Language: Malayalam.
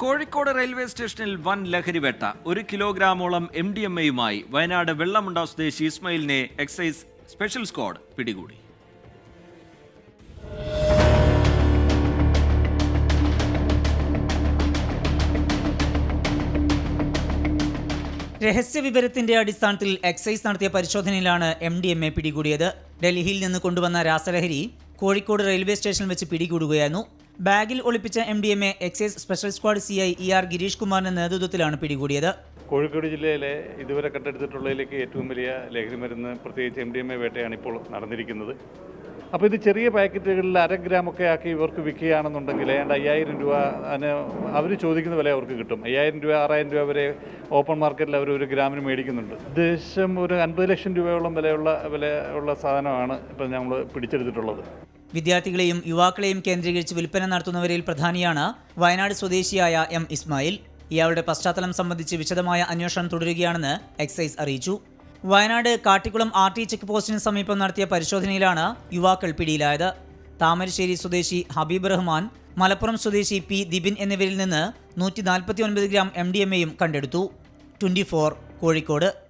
കോഴിക്കോട് റെയിൽവേ സ്റ്റേഷനിൽ വൻ ലഹരിവേട്ട ഒരു കിലോഗ്രാമോളം എം ഡി എം എയുമായി വയനാട് വെള്ളമുണ്ട സ്വദേശി ഇസ്മയിലിനെ എക്സൈസ് സ്പെഷ്യൽ സ്ക്വാഡ് പിടികൂടി. രഹസ്യവിവരത്തിന്റെ അടിസ്ഥാനത്തിൽ എക്സൈസ് നടത്തിയ പരിശോധനയിലാണ് എം ഡി എം എ പിടികൂടിയത്. ഡൽഹിയിൽ നിന്ന് കൊണ്ടുവന്ന രാസലഹരി കോഴിക്കോട് റെയിൽവേ സ്റ്റേഷനിൽ വെച്ച് പിടികൂടുകയായിരുന്നു. ബാഗിൽ ഒളിപ്പിച്ച M D M A excise special squad C I E R Girish കുമാറിന്റെ നേതൃത്വത്തിലാണ് പിടികൂടിയത്. കോഴിക്കോട് ജില്ലയിലെ ഇതുവരെ കണ്ടെടുത്തിട്ടുള്ളതിലേക്ക് ഏറ്റവും വലിയ ലഹരി മരുന്ന് പ്രത്യേകിച്ച് എം ഡി എം എ വേട്ടയാണ് ഇപ്പോൾ നടന്നിരിക്കുന്നത്. അപ്പോൾ ഇത് ചെറിയ പാക്കറ്റുകളിൽ അര ഗ്രാമൊക്കെ ആക്കി ഇവർക്ക് വിൽക്കുകയാണെന്നുണ്ടെങ്കിൽ ഏതാണ്ട് അയ്യായിരം രൂപ അതിന് അവർ ചോദിക്കുന്ന വില അവർക്ക് കിട്ടും. അയ്യായിരം രൂപ ആറായിരം രൂപ വരെ ഓപ്പൺ മാർക്കറ്റിൽ അവർ ഒരു ഗ്രാമിന് മേടിക്കുന്നുണ്ട്. ഉദ്ദേശം ഒരു അൻപത് ലക്ഷം രൂപയോളം വിലയുള്ള വില ഉള്ള സാധനമാണ് ഇപ്പോൾ നമ്മൾ പിടിച്ചെടുത്തിട്ടുള്ളത്. വിദ്യാർത്ഥികളെയും യുവാക്കളെയും കേന്ദ്രീകരിച്ച് വിൽപ്പന നടത്തുന്നവരിൽ പ്രധാനിയാണ് വയനാട് സ്വദേശിയായ എം ഇസ്മായിൽ. ഇയാളുടെ പശ്ചാത്തലം സംബന്ധിച്ച് വിശദമായ അന്വേഷണം തുടരുകയാണെന്ന് എക്സൈസ് അറിയിച്ചു. Wayanad Kattikulam R T check പോസ്റ്റിന് സമീപം നടത്തിയ പരിശോധനയിലാണ് യുവാക്കൾ പിടിയിലായത്. താമരശ്ശേരി സ്വദേശി ഹബീബ് റഹ്മാൻ മലപ്പുറം സ്വദേശി പി ദിബിൻ എന്നിവരിൽ നിന്ന് നൂറ്റി ഗ്രാം എം ഡി എം എയും കണ്ടെടുത്തു. Twenty four Kozhikode.